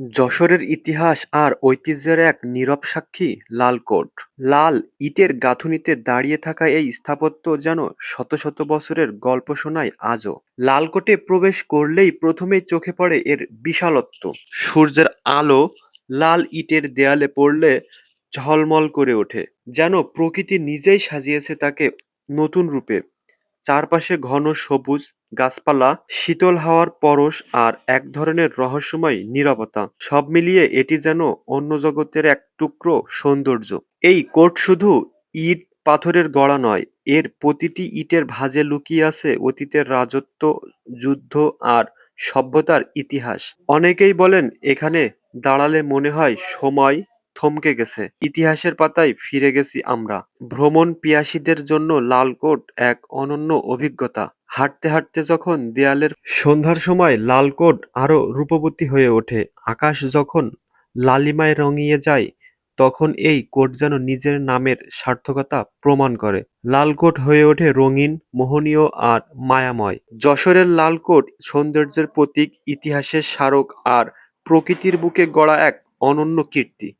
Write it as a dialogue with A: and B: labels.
A: যশোরের ইতিহাস আর ঐতিহ্যের এক নীরব সাক্ষী, লালকোট। লাল ইটের গাঁথুনিতে দাঁড়িয়ে থাকা এই স্থাপত্য যেন শত শত বছরের গল্প শোনায় আজও। লালকোটে প্রবেশ করলেই প্রথমেই চোখে পড়ে এর বিশালত্ব। সূর্যের আলো লাল ইটের দেয়ালে পড়লে ঝলমল করে ওঠে, যেন প্রকৃতি নিজেই সাজিয়েছে তাকে নতুন রূপে। চারপাশে ঘন সবুজ গাছপালা, শীতল হাওয়ার পরশ আর এক ধরনের রহস্যময় নীরবতা। সব মিলিয়ে এটি যেন অন্য জগতের এক টুকরো সৌন্দর্য। এই কোট শুধু ইট পাথরের গড়া নয়, এর প্রতিটি ইটের ভাঁজে লুকিয়ে আছে অতীতের রাজত্ব, যুদ্ধ আর সভ্যতার ইতিহাস। অনেকেই বলেন, এখানে দাঁড়ালে মনে হয় সময় থমকে গেছে। ইতিহাসের পাতায় ফিরে গেছি আমরা। ভ্রমণ পিয়াসীদের জন্য লালকোট এক অনন্য অভিজ্ঞতা। হাঁটতে হাঁটতে যখন দেয়ালের সন্ধ্যার সময় লালকোট আরও রূপবতী হয়ে ওঠে, আকাশ যখন লালিমায় রঙিয়ে যায়, তখন এই কোট যেন নিজের নামের সার্থকতা প্রমাণ করে। লালকোট হয়ে ওঠে রঙিন, মোহনীয় আর মায়াময়। যশোরের লালকোট সৌন্দর্যের প্রতীক, ইতিহাসের স্মারক আর প্রকৃতির বুকে গড়া এক অনন্য কীর্তি।